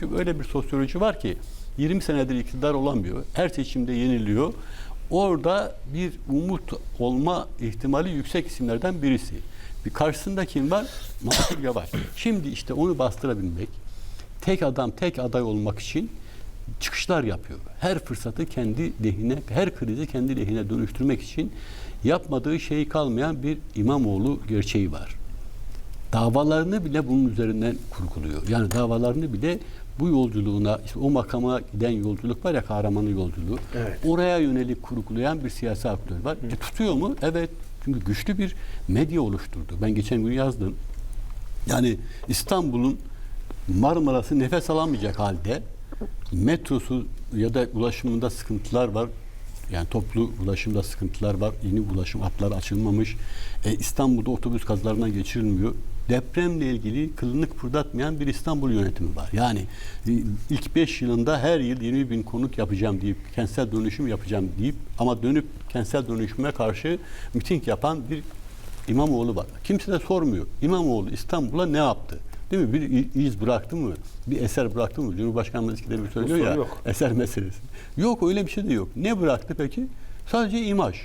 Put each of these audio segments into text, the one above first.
Çünkü öyle bir sosyoloji var ki 20 senedir iktidar olamıyor. Her seçimde yeniliyor. Orada bir umut olma ihtimali yüksek isimlerden birisi. Bir karşısında kim var? Mansur Yavaş. Şimdi işte onu bastırabilmek, tek adam tek aday olmak için çıkışlar yapıyor. Her fırsatı kendi lehine, her krizi kendi lehine dönüştürmek için yapmadığı şey kalmayan bir İmamoğlu gerçeği var davalarını bile bunun üzerinden kurguluyor. Yani davalarını bile bu yolculuğuna, işte o makama giden yolculuk var ya kahramanın yolculuğu. Evet. Oraya yönelik kurgulayan bir siyasi aktör var. E, tutuyor mu? Evet. Çünkü güçlü bir medya oluşturdu. Ben geçen gün yazdım. Yani İstanbul'un Marmara'sı nefes alamayacak halde metrosu ya da ulaşımında sıkıntılar var. Yani toplu ulaşımda sıkıntılar var. Yeni ulaşım hatları açılmamış. E, İstanbul'da otobüs kazalarından geçirilmiyor. Depremle ilgili kılını kıpırdatmayan bir İstanbul yönetimi var. Yani e, ilk 5 yılında her yıl 20 bin konut yapacağım deyip kentsel dönüşüm yapacağım deyip ama dönüp kentsel dönüşüme karşı miting yapan bir İmamoğlu var. Kimse de sormuyor. İmamoğlu İstanbul'a ne yaptı? Değil mi? Bir iz bıraktı mı? Bir eser bıraktı mı? Cumhurbaşkanımız eskileri bir söylüyor ya. yok. Eser meselesi. Yok öyle bir şey de yok. Ne bıraktı peki? Sadece imaj.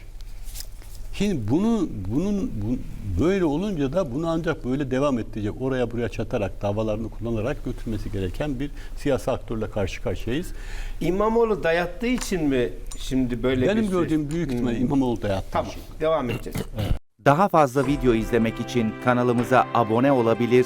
Şimdi bunu bunun bu, böyle olunca da bunu ancak böyle devam ettirecek. Oraya buraya çatarak, davalarını kullanarak götürmesi gereken bir siyasi aktörle karşı karşıyayız. İmamoğlu dayattığı için mi şimdi böyle Benim bir gördüğüm büyük ihtimal Hmm. İmamoğlu dayattığı Tamam. için. Devam edeceğiz. Daha fazla video izlemek için kanalımıza abone olabilir,